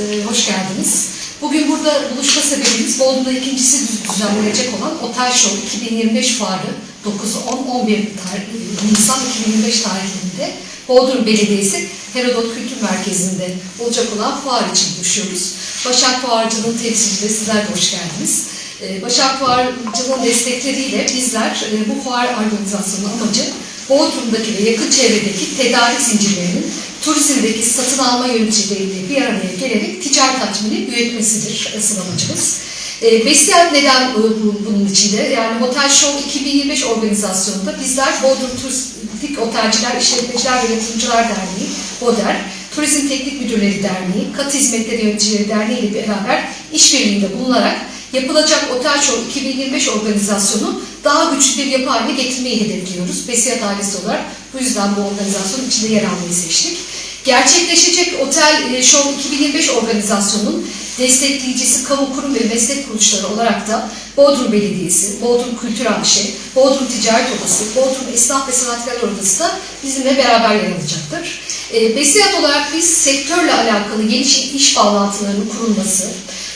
e, hoş geldiniz. Bugün burada buluşma sebebimiz Bodrum'da ikincisi düzenlenecek olan Otel Show 2025 fuarı 9-10-11 tarih- Nisan 2025 tarihinde Bodrum Belediyesi Herodot Kültür Merkezi'nde olacak olan fuar için buluşuyoruz. Başak Fuarcılığın temsilcileri sizler de hoş geldiniz. Ee, Başak Fuarcılığın destekleriyle bizler e, bu fuar organizasyonu amacı Bodrum'daki ve yakın çevredeki tedarik zincirlerinin turizmdeki satın alma yöneticileriyle bir araya gelerek ticari tatmini büyütmesidir asıl amacımız. E, Besiyat neden e, bu- bunun içinde? Yani Hotel Show 2025 organizasyonunda bizler Bodrum Turistik Otelciler, İşletmeciler ve Yatırımcılar Derneği, BODER, Turizm Teknik Müdürleri Derneği, Kat Hizmetleri Yöneticileri Derneği ile beraber işbirliğinde bulunarak yapılacak Otel Show 2025 organizasyonu daha güçlü bir yapı haline getirmeyi hedefliyoruz. Besiyat ailesi olarak bu yüzden bu organizasyonun içinde yer almayı seçtik. Gerçekleşecek Otel e, Show 2025 organizasyonunun destekleyicisi kamu kurum ve meslek kuruluşları olarak da Bodrum Belediyesi, Bodrum Kültür AŞ, Bodrum Ticaret Odası, Bodrum Esnaf ve Sanatkarlar Odası da bizimle beraber yer alacaktır. E, Besiyat olarak biz sektörle alakalı geniş iş bağlantılarının kurulması,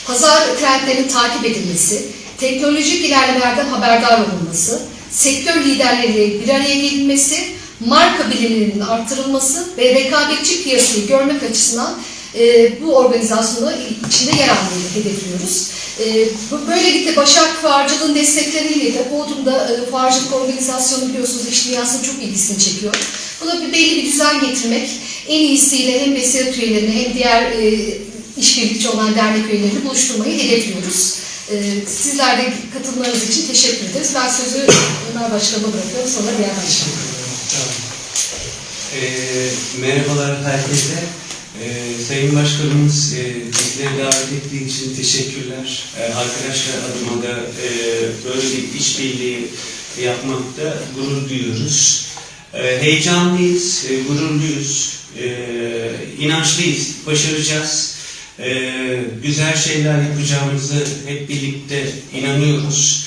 pazar trendlerinin takip edilmesi, teknolojik ilerlemelerden haberdar olunması, sektör liderleriyle bir araya gelinmesi, marka bilinirliğinin arttırılması ve rekabetçi piyasayı görmek açısından e, bu organizasyonu içinde yer almayı hedefliyoruz. E, böylelikle Başak Fuarcılığın destekleriyle de Bodrum'da e, fuarcılık organizasyonu biliyorsunuz iş dünyasının çok ilgisini çekiyor. Buna bir belli bir düzen getirmek, en iyisiyle hem Vesiyat üyelerini hem diğer e, işbirlikçi olan dernek üyelerini buluşturmayı hedefliyoruz. E, sizler de katılımlarınız için teşekkür ederiz. Ben sözü Ömer Başkanıma bırakıyorum, sonra diğer başkanıma. Ee, merhabalar herkese. Ee, Sayın Başkanımız e, bizleri davet ettiği için teşekkürler. Ee, arkadaşlar adıma da e, böyle bir işbirliği yapmakta gurur duyuyoruz. Ee, heyecanlıyız, e, gururluyuz, e, inançlıyız, başaracağız. Ee, güzel şeyler yapacağımızı hep birlikte inanıyoruz.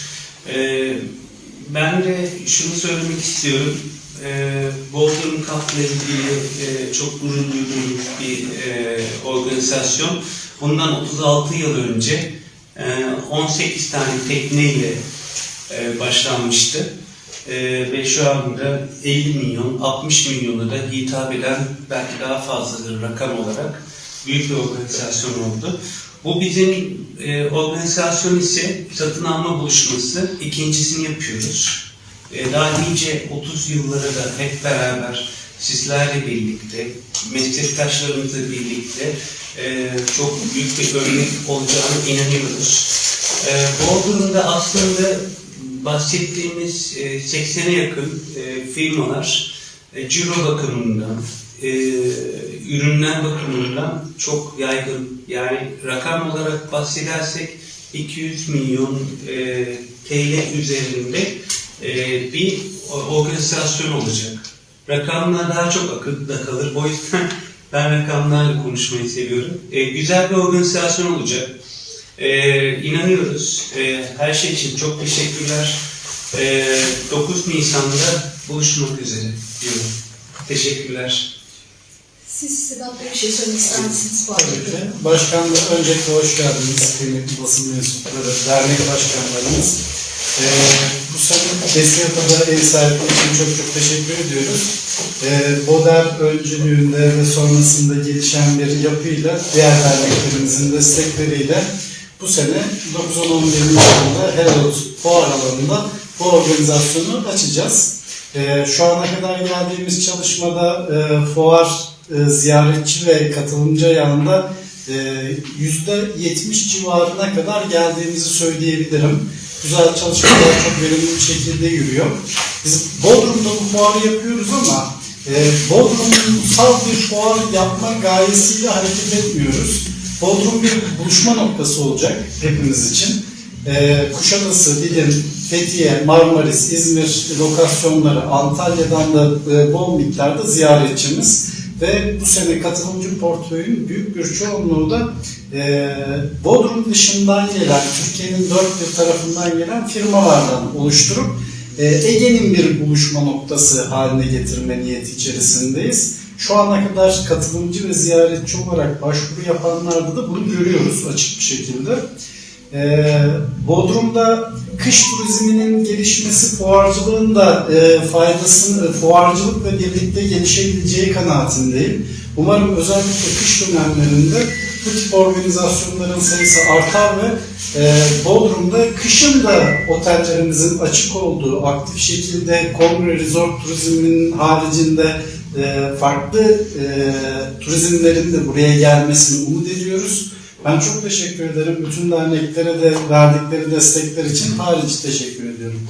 Ee, ben de şunu söylemek istiyorum. Ee, Bodrum Kap'la ilgili e, çok gurur duyduğum bir e, organizasyon. Bundan 36 yıl önce e, 18 tane tekneyle e, başlanmıştı. E, ve şu anda 50 milyon, 60 milyonu da hitap eden belki daha fazladır rakam olarak büyük bir organizasyon oldu. Bu bizim e, organizasyon ise satın alma buluşması ikincisini yapıyoruz. Daha nice 30 yıllara da hep beraber sizlerle birlikte, meslektaşlarımızla birlikte e, çok büyük bir örnek olacağını inanıyoruz. E, Bodrum'da aslında bahsettiğimiz e, 80'e yakın e, firmalar e, ciro bakımından, e, ürünler bakımından çok yaygın. Yani rakam olarak bahsedersek 200 milyon TL üzerinde e, bir organizasyon olacak. Rakamlar daha çok akılda kalır. O yüzden ben rakamlarla konuşmayı seviyorum. E, güzel bir organizasyon olacak. E, inanıyoruz. E, her şey için çok teşekkürler. E, 9 Nisan'da buluşmak üzere diyorum. Teşekkürler. Siz Sedat Bey bir şey söylemek ister misiniz? başkanlığı öncelikle hoş geldiniz kıymetli basın mensupları, dernek başkanlarımız. Ee, bu sene Besiyat'a da ev sahipliği için çok çok teşekkür ediyoruz. Ee, BODER öncülüğünde ve sonrasında gelişen bir yapıyla, diğer derneklerimizin destekleriyle bu sene 9-10-11 Nisan'da Herald Fuar alanında bu organizasyonu açacağız. Ee, şu ana kadar geldiğimiz çalışmada e, fuar e, ziyaretçi ve katılımcı e, yüzde 70 civarına kadar geldiğimizi söyleyebilirim. Güzel çalışmalar çok verimli bir şekilde yürüyor. Biz Bodrum'da bu fuarı yapıyoruz ama e, Bodrum'sal bir fuar yapma gayesiyle hareket etmiyoruz. Bodrum bir buluşma noktası olacak hepimiz için. E, Kuşadası, Didim, Fethiye, Marmaris, İzmir lokasyonları, Antalya'dan da e, bol miktarda ziyaretçimiz ve bu sene katılımcı portföyün büyük bir çoğunluğu da e, Bodrum dışından gelen, Türkiye'nin dört bir tarafından gelen firmalardan oluşturup e, Ege'nin bir buluşma noktası haline getirme niyeti içerisindeyiz. şu ana kadar katılımcı ve ziyaretçi olarak başvuru yapanlarda da bunu görüyoruz açık bir şekilde. Ee, Bodrum'da kış turizminin gelişmesi fuarcılığın da e, faydasını, fuarcılıkla birlikte gelişebileceği kanaatindeyim. Umarım özellikle kış dönemlerinde bu tip organizasyonların sayısı artar ve e, Bodrum'da kışın da otellerimizin açık olduğu, aktif şekilde kongre, resort turizminin haricinde e, farklı e, turizmlerin de buraya gelmesini umut ediyoruz. Ben çok teşekkür ederim. Bütün derneklere de verdikleri destekler için harici teşekkür ediyorum.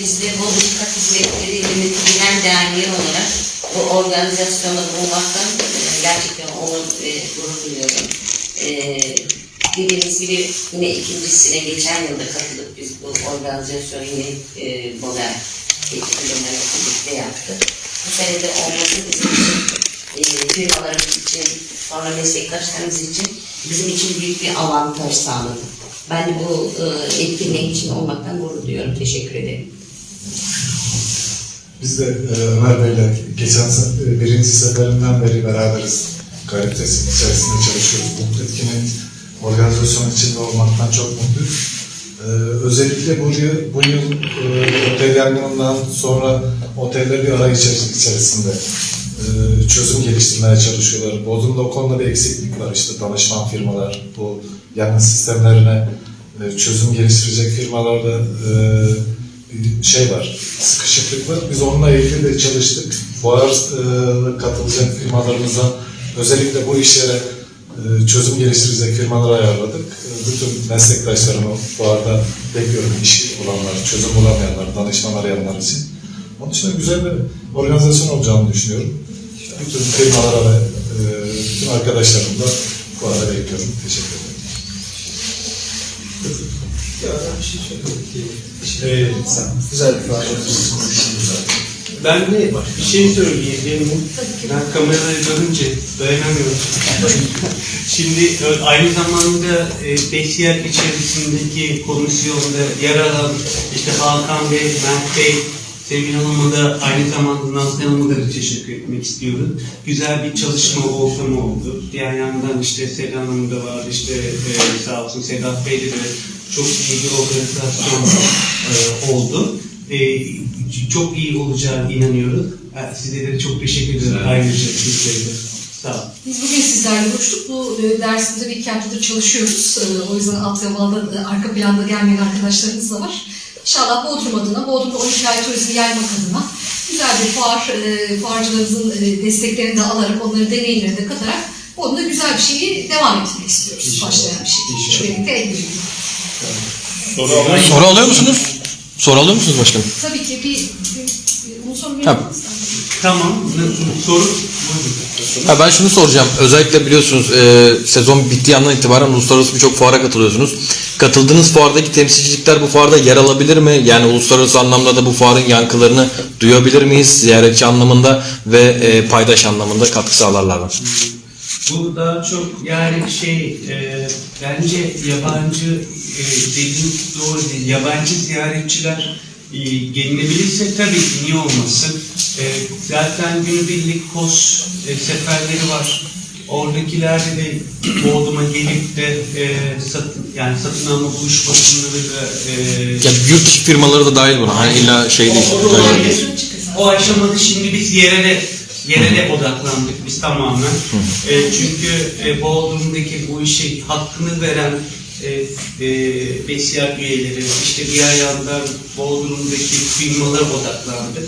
Biz de Bodrum Kat Hizmetleri Hizmeti Bilen Derneği olarak bu organizasyonda bulunmaktan e, gerçekten onur ve gurur duyuyorum. E, dediğimiz gibi yine ikincisine geçen yılda katılıp biz bu organizasyonu yine e, model ekiplerle birlikte yaptık. Bu sene de olması bizim e, firmalarımız için, sonra meslektaşlarımız için bizim için büyük bir avantaj sağladı. Ben de bu e, etkinlik için olmaktan gurur duyuyorum. Teşekkür ederim. Biz de e, Ömer Bey'le geçen e, birinci seferinden beri beraberiz. Kalitesi içerisinde çalışıyoruz. Bu etkinin organizasyon içinde olmaktan çok mutluyuz. E, özellikle bu yıl, bu yıl e, otel yangınından sonra oteller bir arayış içeris- içerisinde çözüm geliştirmeye çalışıyorlar. Bodrum'da o konuda bir eksiklik var. İşte danışman firmalar, bu yangın sistemlerine e, çözüm geliştirecek firmalarda e, bir şey var, sıkışıklık var. Biz onunla ilgili de çalıştık. Fuar e, katılacak firmalarımıza özellikle bu işlere çözüm geliştirecek firmaları ayarladık. Bütün meslektaşlarımı fuarda bekliyorum iş olanlar, çözüm bulamayanlar, danışman arayanlar için. Onun için güzel bir organizasyon olacağını düşünüyorum. Bütün firmalara ve e, bütün arkadaşlarımı da fuara bekliyorum. Teşekkür ederim. Ee, Güzel bir. Ben de bir şey söyleyeyim. Ben kamerayı görünce dayanamıyorum. Şimdi aynı zamanda e, Besiyel içerisindeki komisyonda yer alan işte Hakan Bey, Mert Bey, Sevgili Hanım'a da aynı zamanda Nazlı Hanım'a da teşekkür etmek istiyorum. Güzel bir çalışma ortamı oldu. Diğer yandan işte Seda Hanım da var, işte e, sağ olsun Sedat Bey'de de çok iyi bir organizasyon e, oldu. E, çok iyi olacağına inanıyoruz. E, Size de çok teşekkür ederim ayrıca sizlere de. Sağ olun. Biz bugün sizlerle buluştuk. Bu e, dersimizde bir iki haftadır çalışıyoruz. E, o yüzden alt yamalda, e, arka planda gelmeyen arkadaşlarımız da var. İnşallah Bodrum adına, Bodrum'da 12 ay turizmi yaymak adına güzel bir fuar, e, fuarcılarımızın e, desteklerini de alarak, onların deneyimlerini de katarak Bodrum'da güzel bir şeyi devam ettirmek istiyoruz. Başlayan bir şey. Birlikte el. Soru alıyor musunuz? Soru alıyor musunuz başkanım? Tabii ki bir, bir bunu sormayı Tabii. Tamam. Soru? Ha, ben şunu soracağım. Özellikle biliyorsunuz e, sezon bittiği andan itibaren uluslararası birçok fuara katılıyorsunuz. Katıldığınız fuardaki temsilcilikler bu fuarda yer alabilir mi? Yani uluslararası anlamda da bu fuarın yankılarını duyabilir miyiz? Ziyaretçi anlamında ve e, paydaş anlamında katkı sağlarlar mı? Bu daha çok yani şey e, bence yabancı e, dediğim doğru değil. Yabancı ziyaretçiler gelinebilirse tabii ki niye olmasın. E, zaten günübirlik kos e, seferleri var. Oradakilerde de Bodrum'a gelip de e, satın, yani satın alma buluşmasında da e, Yani yurt dışı firmaları da dahil buna. Hani illa şey değil. O- o- o aşamada şimdi biz yerele yerele odaklandık biz tamamen. E, çünkü e, Bodrum'daki bu işe hakkını veren e, e, besiyar üyeleri, işte diğer yandan Bodrum'daki firmalar odaklandı.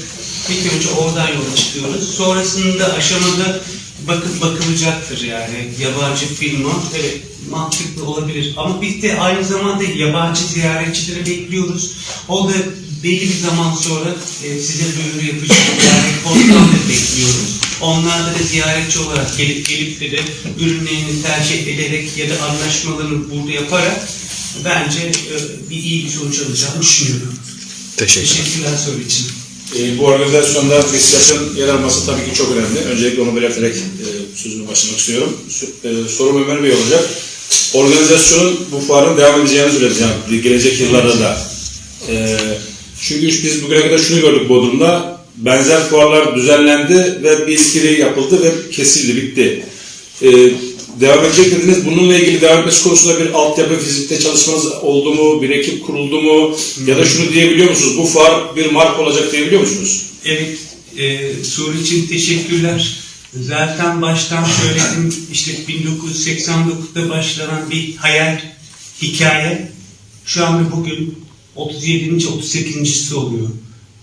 İlk önce oradan yola çıkıyoruz. Sonrasında aşamada bakıp bakılacaktır yani yabancı firma. Evet mantıklı olabilir. Ama biz de aynı zamanda yabancı ziyaretçileri bekliyoruz. O da belli bir zaman sonra e, size duyuru yapacak. Yani konuşmaları bekliyoruz. Onlar da ziyaretçi olarak gelip gelip de, de ürünlerini tercih ederek ya da anlaşmalarını burada yaparak bence e, bir iyi bir sonuç alacağını düşünüyorum. Teşekkür Teşekkürler soru için. E, bu organizasyonda Beşiktaş'ın yer alması tabii ki çok önemli. Öncelikle onu belirterek e, sözümü başlamak istiyorum. E, sorum Ömer Bey olacak. Organizasyonun bu fuarın devam edeceğini söyledi yani gelecek yıllarda da. E, çünkü biz bugüne kadar şunu gördük Bodrum'da. Benzer fuarlar düzenlendi ve bir ikili yapıldı ve kesildi, bitti. Ee, devam edecek dediniz. Bununla ilgili devam etmesi konusunda bir altyapı fizikte çalışmanız oldu mu? Bir ekip kuruldu mu? Ya da şunu diyebiliyor musunuz? Bu fuar bir marka olacak diyebiliyor musunuz? Evet, e, soru için teşekkürler. Zaten baştan söyledim, işte 1989'da başlanan bir hayal, hikaye. Şu anda bugün 37. 38.si oluyor.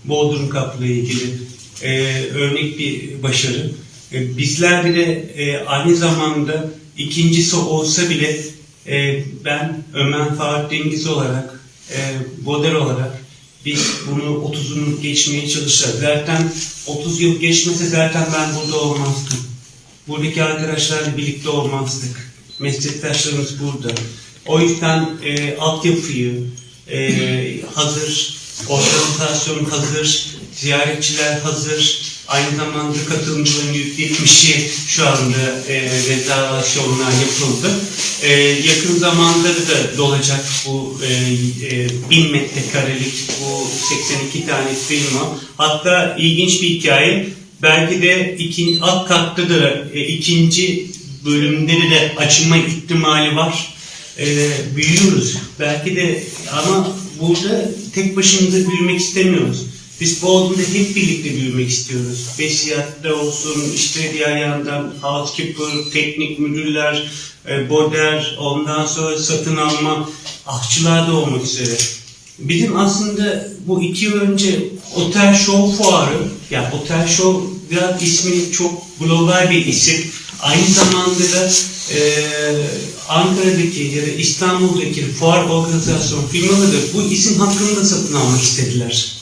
Bodrum Kapı'la ilgili e, örnek bir başarı. E, bizler bile e, aynı zamanda ikincisi olsa bile e, ben Ömer Faruk Dengiz olarak, e, Boder olarak biz bunu 30'unu geçmeye çalışacağız. Zaten 30 yıl geçmese zaten ben burada olmazdım. Buradaki arkadaşlarla birlikte olmazdık. Meslektaşlarımız burada. O yüzden e, altyapıyı e, hazır, organizasyon hazır, ziyaretçiler hazır, aynı zamanda katılımcıların %70'i şu anda e, rezervasyonlar yapıldı. E, yakın zamanda da dolacak bu e, e, 1000 metrekarelik bu 82 tane firma. Hatta ilginç bir hikaye. Belki de ikinci, alt katta da e, ikinci bölümde de açılma ihtimali var. E, büyüyoruz. Belki de ama burada tek başımıza büyümek istemiyoruz. Biz Bodrum'da hep birlikte büyümek istiyoruz. Besiyatta olsun, işte diğer yandan housekeeper, teknik müdürler, e, boder, ondan sonra satın alma, ahçılar da olmak üzere. Bizim aslında bu iki yıl önce Otel Show fuarı, yani Otel Show biraz ismi çok global bir isim. Aynı zamanda da e, Ankara'daki ya da İstanbul'daki fuar organizasyon firmaları da bu isim hakkını da satın almak istediler.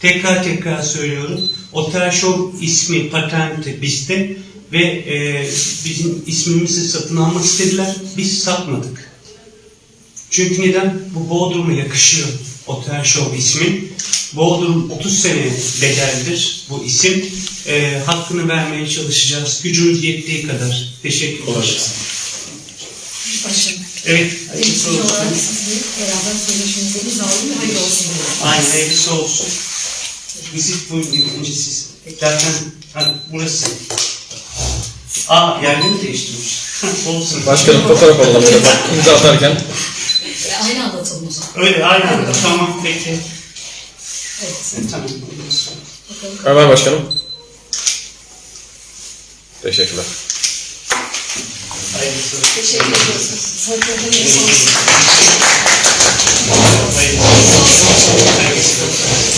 Tekrar tekrar söylüyorum. Otel Show ismi patenti bizde ve e, bizim ismimizi satın almak istediler. Biz satmadık. Çünkü neden? Bu Bodrum'a yakışıyor Otel Show ismi. Bodrum 30 sene bedeldir bu isim. E, hakkını vermeye çalışacağız. Gücümüz yettiği kadar. Teşekkür gelsin. Başlamak. Evet. hayırlısı olsun. beraber söyleşinize imzalayın hayırlı olsun. Aynen hayırlısı olsun. Visit buyurun önce siz. Zaten ha, burası. Aa yerlerini değiştirmiş. olsun. Başkanım fotoğraf alalım imza atarken. Aynı anlatalım. Öyle aynen. tamam peki. Evet. Tamam. Ömer Başkanım. Teşekkürler. Hayırlısı. Teşekkür ediyoruz. İyi sağlık. Hayırlısı olsun. Hayırlısı olsun.